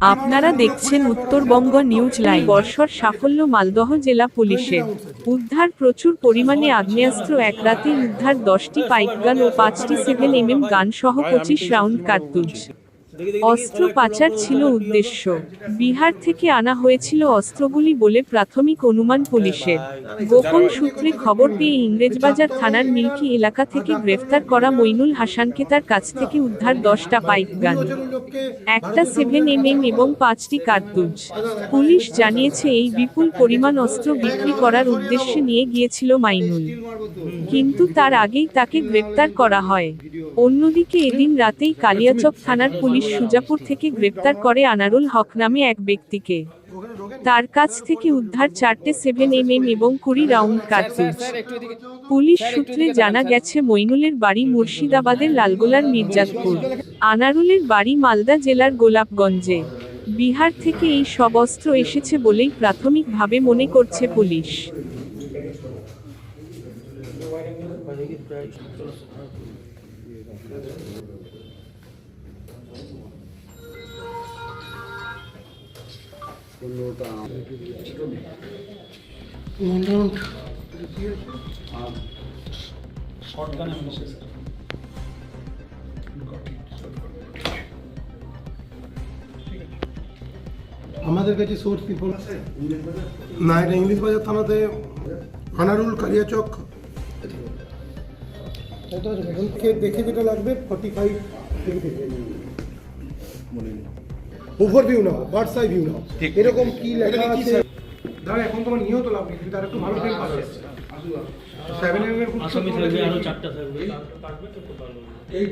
আপনারা দেখছেন Uttarbanga news line বর্ষর সাফল্য মালদহ জেলা পুলিশের। উদ্ধার প্রচুর পরিমাণে আগ্নেয়াস্ত্র। এক রাতে উদ্ধার দশটি পাইকগান ও পাঁচটি সেভেন এমএম গান সহ পঁচিশ রাউন্ড কার্তুজ। অস্ত্র পাচার ছিল উদ্দেশ্য। বিহার থেকে আনা হয়েছিল অস্ত্রগুলি বলে প্রাথমিক অনুমান পুলিশের গোপন সূত্রে খবর পেয়ে ইংরেজবাজার থানার মিল্কি এলাকা থেকে গ্রেফতার করা মইনুল হাসানকে তার কাছ থেকে উদ্ধার দশটা পাইপ গান। একটা সেভেন এমএম এবং পাঁচটি কার্তুজ। পুলিশ জানিয়েছে এই বিপুল পরিমাণ অস্ত্র বিক্রি করার উদ্দেশ্যে নিয়ে গিয়েছিল মাইনুল। কিন্তু তার আগেই তাকে গ্রেপ্তার করা হয়। অন্যদিকে এদিন রাতেই কালিয়াচক থানার পুলিশ সুজাপুর থেকে গ্রেপ্তার করে আনারুল হক নামে এক ব্যক্তিকে। তার কাছ থেকে উদ্ধার চারটে সেভেন এম এম এবং কুড়ি রাউন্ড কার্তুজ পুলিশ সূত্রে জানা গেছে, মইনুলের বাড়ি মুর্শিদাবাদের লালগোলার মির্জাতপুর। আনারুলের বাড়ি মালদা জেলার গোলাপগঞ্জে। বিহার থেকে এই সব অস্ত্র এসেছে বলেই প্রাথমিকভাবে মনে করছে পুলিশ। আমাদের কাছে সোর্স পিপল না এটা ইংলিশ বাজার থানাতে আনারুল কালিয়াচক দেখে যেটা লাগবে ফর্টি ফাইভ ভিউ নাও বার্ড সাই ভিউ নাও। এরকম কি লেখা আছে? দাঁড়া এখন তোমার নিয়েও তো লাভ নেই তার একটু ভালো ফিল্ম পাচ্ছে সেভেন এম এর খুব আসামি থাকবে আরও চারটা থাকবে এই